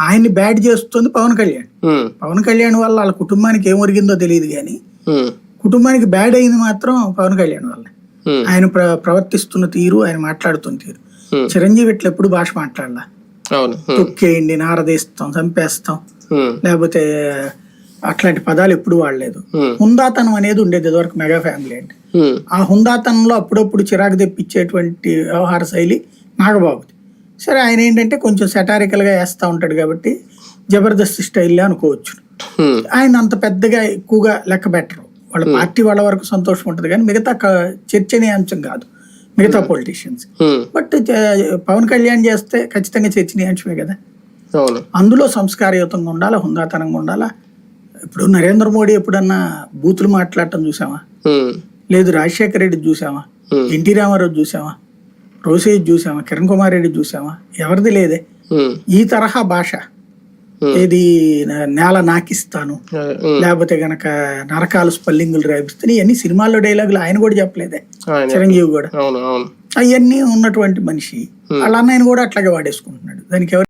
ఆయన్ని బ్యాడ్ చేస్తుంది పవన్ కళ్యాణ్. పవన్ కళ్యాణ్ వల్ల వాళ్ళ కుటుంబానికి ఏం ఒరిగిందో తెలియదు కానీ కుటుంబానికి బ్యాడ్ అయింది మాత్రం పవన్ కళ్యాణ్ వల్ల. ఆయన ప్ర ప్రవర్తిస్తున్న తీరు ఆయన మాట్లాడుతున్న తీరు. చిరంజీవి ఇట్లా ఎప్పుడు భాష మాట్లాడాల? తొక్కేయండి నారదీస్తాం చంపేస్తాం. లేకపోతే అట్లాంటి పదాలు ఎప్పుడు వాడలేదు. హుందాతనం అనేది ఉండేది ఇదివరకు మెగా ఫ్యామిలీ అంటే. ఆ హుందాతనంలో అప్పుడప్పుడు చిరాకు తెప్పించేటువంటి వ్యవహార శైలి నాగబాబుది. సరే ఆయన ఏంటంటే కొంచెం సెటారికల్గా వేస్తూ ఉంటాడు కాబట్టి జబర్దస్త్ స్టైల్లో అనుకోవచ్చు. ఆయన అంత పెద్దగా ఎక్కువగా లెక్క పెట్టరు. వాళ్ళ పార్టీ వాళ్ళ వరకు సంతోషం ఉంటుంది కానీ మిగతా చర్చనీయాంశం కాదు. మిగతా పొలిటీషియన్స్ బట్ పవన్ కళ్యాణ్ చేస్తే ఖచ్చితంగా చర్చనీయాంశమే కదా. అందులో సంస్కారయుతంగా ఉండాలా హుందాతనంగా ఉండాలా? ఇప్పుడు నరేంద్ర మోడీ ఎప్పుడన్నా బూతులు మాట్లాడటం చూసామా ఉమ్, లేదు రాజశేఖర రెడ్డి చూసామా Hmm. ఎన్టీ రామారావు చూసామా రోసేజ్ చూసామా కిరణ్ కుమార్ రెడ్డి చూసామా ఎవరిది లేదే. ఈ తరహా భాష. ఏది నేల నాకిస్తాను. లేకపోతే గనక నరకాలు స్పల్లింగులు రాయిస్తాను ఇవన్నీ సినిమాల్లో డైలాగులు ఆయన కూడా చెప్పలేదే. ఆయన చిరంజీవి కూడా. అవును అవును. అవన్నీ ఉన్నటువంటి మనిషి. వాళ్ళ అన్నయ్యని కూడా అట్లాగే వాడేసుకుంటున్నాడు. దానికి ఎవరు